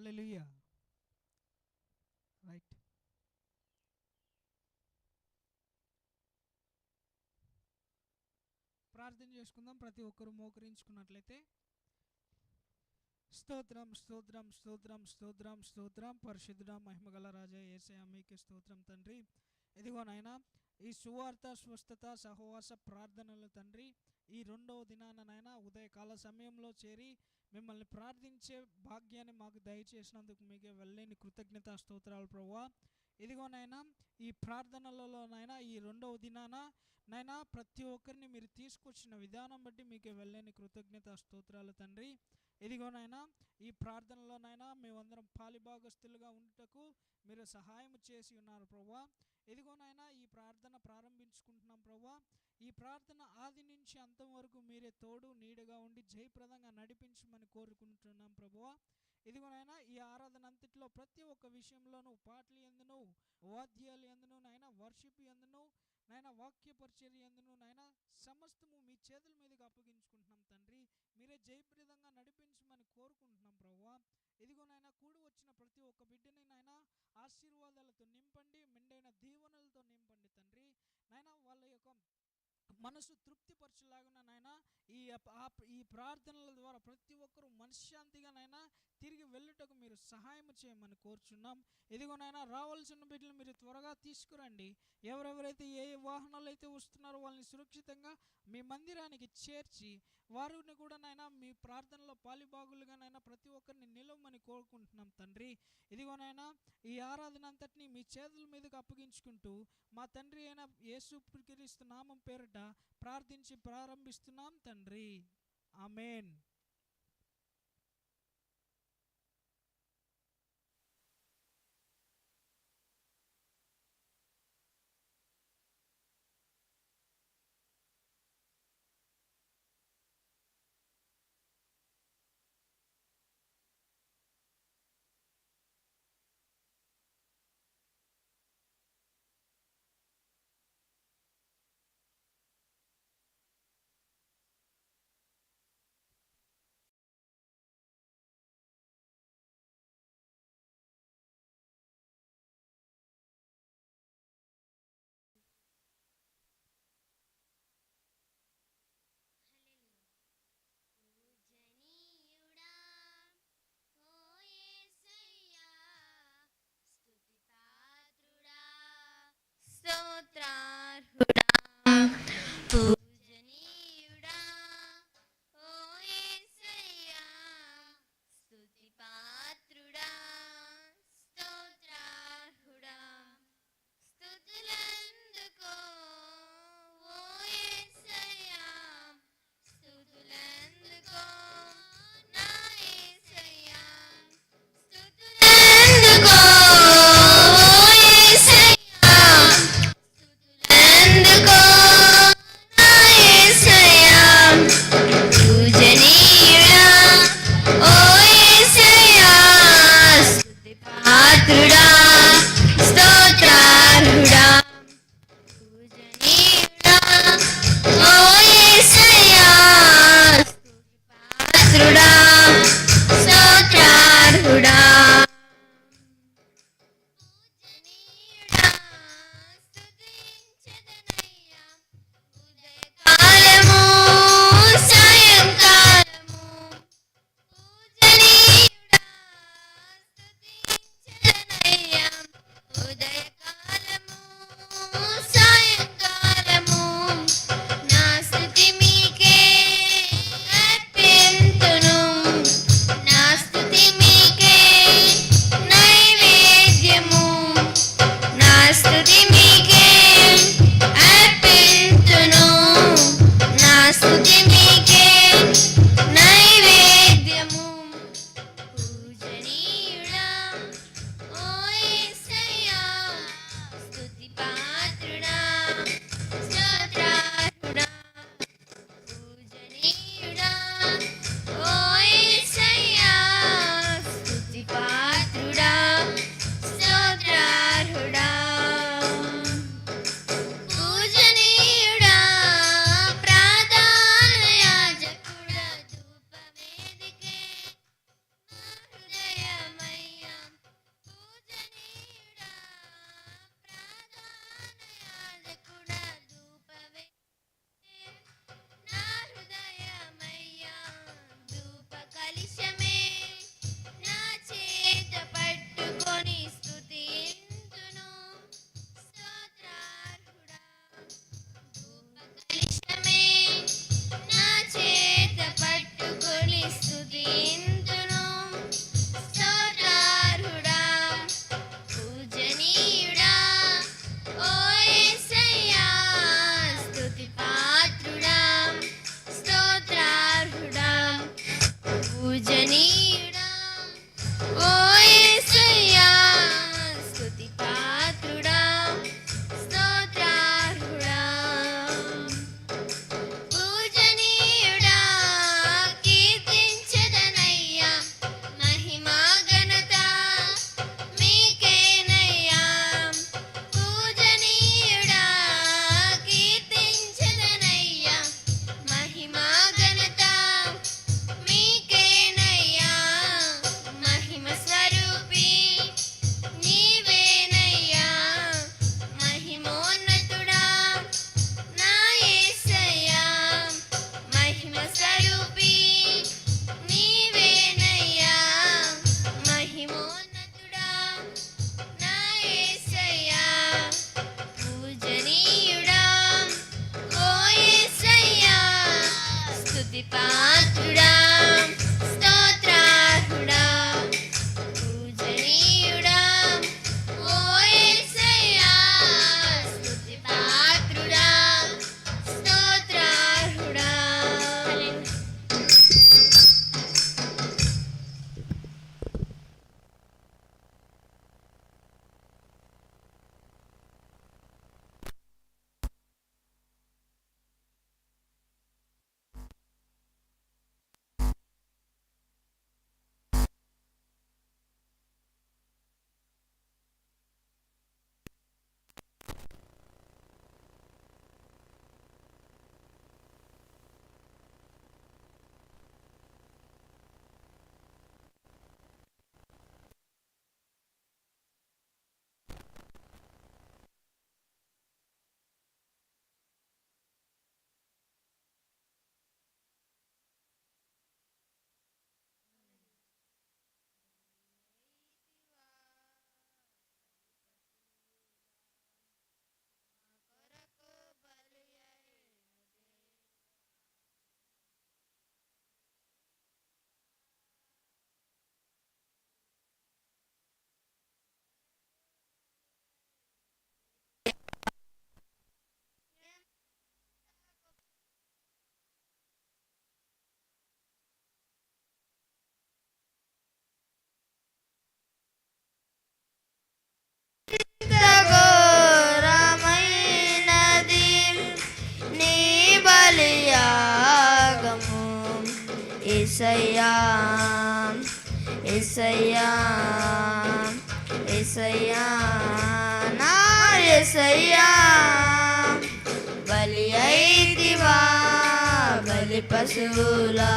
హల్లెలూయా right ప్రార్థన చేసుకుందాం. ప్రతి ఒక్కరు మోకరించుకున్నట్లయితే స్తోత్రం స్తోత్రం స్తోత్రం స్తోత్రం స్తోత్రం. పరిశుద్ధుడ మహిమగల రాజా ఏసయ మీకే స్తోత్రం తండ్రి. ఇదిగో నాయనా ఈ సువార్త స్వస్థత సహవాస ప్రార్థనలు తండ్రి. ఈ రెండవ దినాన ఉదయకాల సమయంలో చేరి మిమ్మల్ని ప్రార్థించే భాగ్యాన్ని మాకు దయచేసినందుకు మీకే వెళ్ళలేని కృతజ్ఞత స్తోత్రాలు ప్రభువా. ఇదిగోనైనా ఈ ప్రార్థనలలోనైనా ఈ రెండవ దినాన నైనా ప్రతి ఒక్కరిని మీరు తీసుకొచ్చిన విధానం బట్టి మీకు వెళ్ళని కృతజ్ఞత స్తోత్రాలు తండ్రి. ఇదిగో నాయనా ఈ ప్రార్థనలోనైనా మేమందరం పాలిభాగస్తులుగా ఉండటకు మీరు సహాయం చేసి ఉన్నారు ప్రభా ఇదిగోనైనా ఈ ప్రార్థన ప్రారంభించుకుంటున్నాం ప్రభా ఈ ప్రార్థన ఆది నుంచి అంతం వరకు మీరే తోడు నీడగా ఉండి జయప్రదంగా నడిపించమని కోరుకుంటున్నాం ప్రభువా ఇదిగోనైనా ఈ ఆరాధన అంతటిలో ప్రతి ఒక్క విషయంలోనూ పాటలు ఎందును వాద్యాలు ఎందును నాయన వర్షిప్ ఎందును నాయన వాక్య పరిచర్య ఎందును నాయన సమస్తము మీ చేతుల మీదకి అప్పగించుకుంటున్నాం తండ్రి. మీరే జయప్రదంగా నడిపించమని కోరుకుంటున్నాం ప్రభువా. ఇదిగో నాయన కూడి వచ్చిన ప్రతి ఒక్క బిడ్డని నాయన ఆశీర్వాదాలతో నింపండి మెండైన దీవెనలతో నింపండి తండ్రి. నాయన వాళ్ళ యొక్క మనసు తృప్తిపరచులాగున నాయన ఈ ఈ ప్రార్థనల ద్వారా ప్రతి ఒక్కరూ మనశ్శాంతిగా నాయన తిరిగి వెళ్ళుటకు మీరు సహాయం చేయమని కోరుచున్నాం. ఇదిగోనైనా రావాల్సిన బిడ్డలు మీరు త్వరగా తీసుకురండి. ఎవరెవరైతే ఏ వాహనాలు అయితే వస్తున్నారో వాళ్ళని సురక్షితంగా మీ మందిరానికి చేర్చి వారిని కూడా నాయన మీ ప్రార్థనలో పాలిబాగులుగా ప్రతి ఒక్కరిని నిలవమని కోరుకుంటున్నాం తండ్రి. ఇదిగో ఈ ఆరాధన అంతటిని మీ చేతుల మీదకి అప్పగించుకుంటూ మా తండ్రి అయిన యేసు క్రీస్తు నామం పేరిట ప్రార్థించి ప్రారంభిస్తున్నాం తండ్రి. ఆమెన్. Putra, Putra. ఇసయ్యా బలి అయితివా బలి పశువులా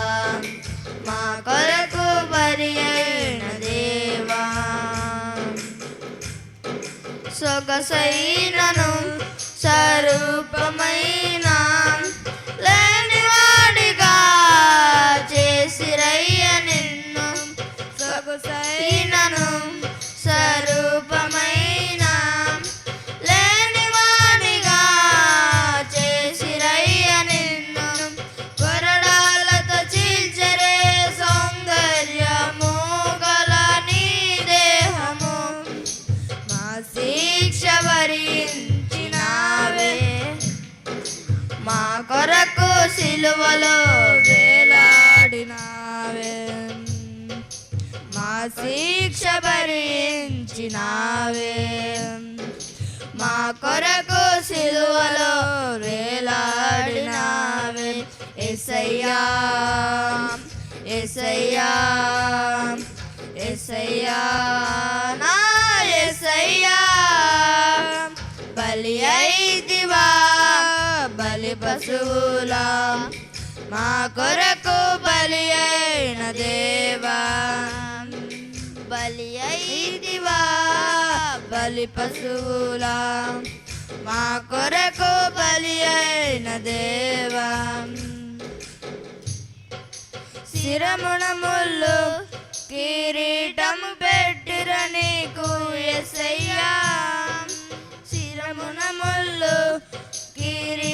మా కొరకు బలి అయిన దేవా. సొగసైనను స్వరూపమైన సిలువలో వేలాడినావే. మా శిక్ష భరించినావే. మా కొరకు సిలువలో వేలాడినావే. ఎసయ్యా ఎసయ్యా ఎసయ్యా మా కొరకు బలి అయిన దేవా. బలి అయిదివా బలి పశువులా. మా కొరకు బలి అయిన దేవా. శిరమున ముళ్ళు కిరీటము పెట్టిర నీకు ఎసయ్యా. శిరమున ముళ్ళు కిరీటము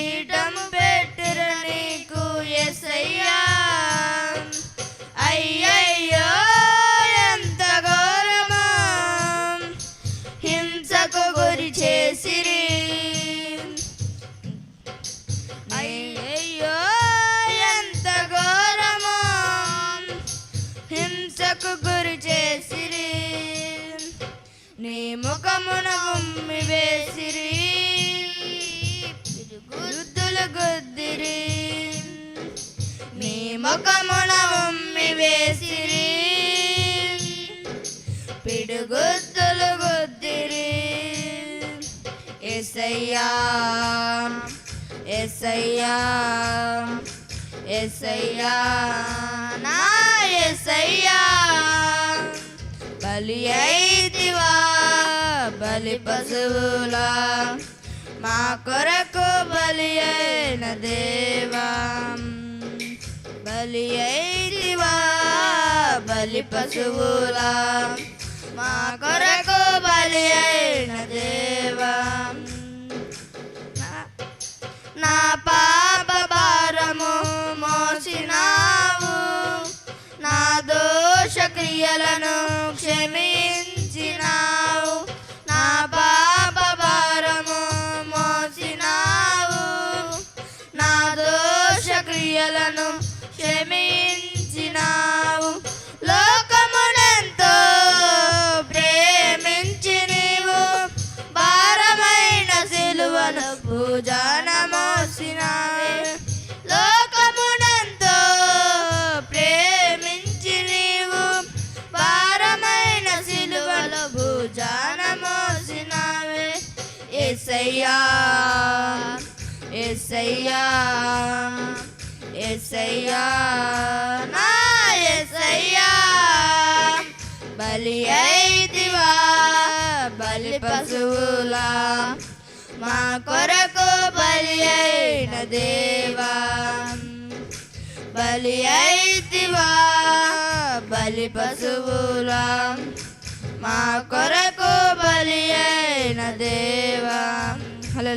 ముఖమున ఉమ్మి వేసిరి. గుద్దులు గుద్దిరి. మీ ముఖమున ఉమ్మి వేసిరి. పిడుగుద్దులు గుద్దిరి. ఎసయ్యా ఎసయ్యా ఎసయ్యా నా ఎసయ్యా బలి అయితివా. బలి పశువులా. మా కొరకు బలి అయిన దేవా. బలి అయిదివా బలి పశువులా. మా కొరకు బలి అయిన దేవా. నా పాప భారము మోసినావు. నా దోష క్రియలను మోసినావే లోకమునంతో ప్రేమించి నీవు భారమైన సిలువలో భుజాన మోసినావే. ఎసయ్యా ఎసయ్యా ఎసయ్యా నా ఎసయ్యా బలి అయితివా బలి పశువులా. మా కొరకు బలి అయిన దేవా. బలి అయితివా బలి పశువులా. మా కొరకు బలి అయిన దేవా. హలో